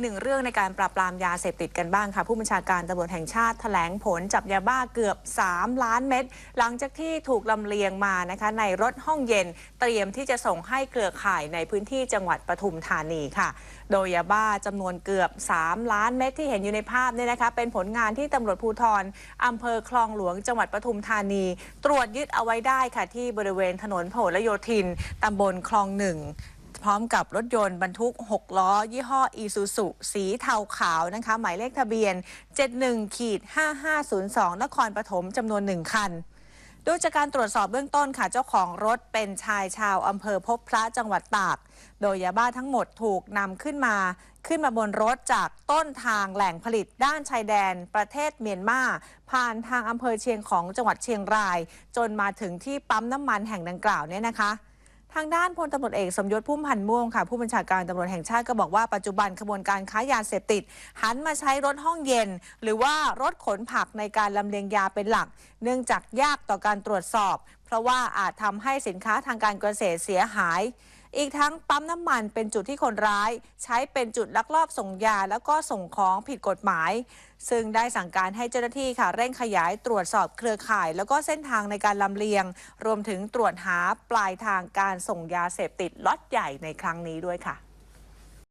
หนึ่งเรื่องในการปราบปรามยาเสพติดกันบ้างค่ะ ผู้บัญชาการตำรวจแห่งชาติแถลงผลจับยาบ้าเกือบ 3 ล้านเม็ดหลังจากที่ถูกลำเลียงมานะคะ ในรถห้องเย็นเตรียมที่จะส่งให้เครือข่ายในพื้นที่จังหวัดปทุมธานีค่ะ โดยยาบ้าจำนวนเกือบ 3 ล้านเม็ดที่เห็นอยู่ในภาพเนี่ยนะคะ เป็นผลงานที่ตำรวจภูธรอำเภอคลองหลวงจังหวัดปทุมธานี ตรวจยึดเอาไว้ได้ค่ะที่บริเวณถนนพหลโยธินตำบลคลองหนึ่ง พร้อมกับรถยนต์บรรทุก 6 ล้อ ยี่ห้ออีซูซุสีเทาขาวนะคะ หมายเลขทะเบียน 71ขีด5502 นครปฐมจำนวน 1 คันโดยจากการตรวจสอบเบื้องต้นค่ะเจ้าของรถเป็นชายชาวอำเภอพบพระจังหวัดตาก โดยยาบ้าทั้งหมดถูกนำขึ้นมาขึ้นมาบนรถจากต้นทางแหล่งผลิตด้านชายแดน ประเทศเมียนมาผ่านทางอำเภอเชียงของจังหวัดเชียงราย จนมาถึงที่ปั๊มน้ำมันแห่งดังกล่าวเนี่ยนะคะ ทางด้านพลตำรวจเอกสมยศพุ่มพันธ์ม่วงค่ะผู้บัญชาการตำรวจแห่งชาติก็บอกว่าปัจจุบันขบวนการค้ายาเสพติด หันมาใช้รถห้องเย็น หรือว่ารถขนผักในการลำเลียงยาเป็นหลัก เนื่องจากยากต่อการตรวจสอบ ราะว่าอาจทำให้สินค้าทางการเกษตรเสียหาย อีกทั้งปั๊มน้ำมันเป็นจุดที่คนร้าย ใช้เป็นจุดลักลอบส่งยา แล้วก็ส่งของผิดกฎหมาย ซึ่งได้สั่งการให้เจ้าหน้าที่ค่ะ เร่งขยายตรวจสอบเครือข่าย แล้วก็เส้นทางในการลำเลียง รวมถึงตรวจหาปลายทางการส่งยาเสพติดล็อตใหญ่ในครั้งนี้ด้วยค่ะ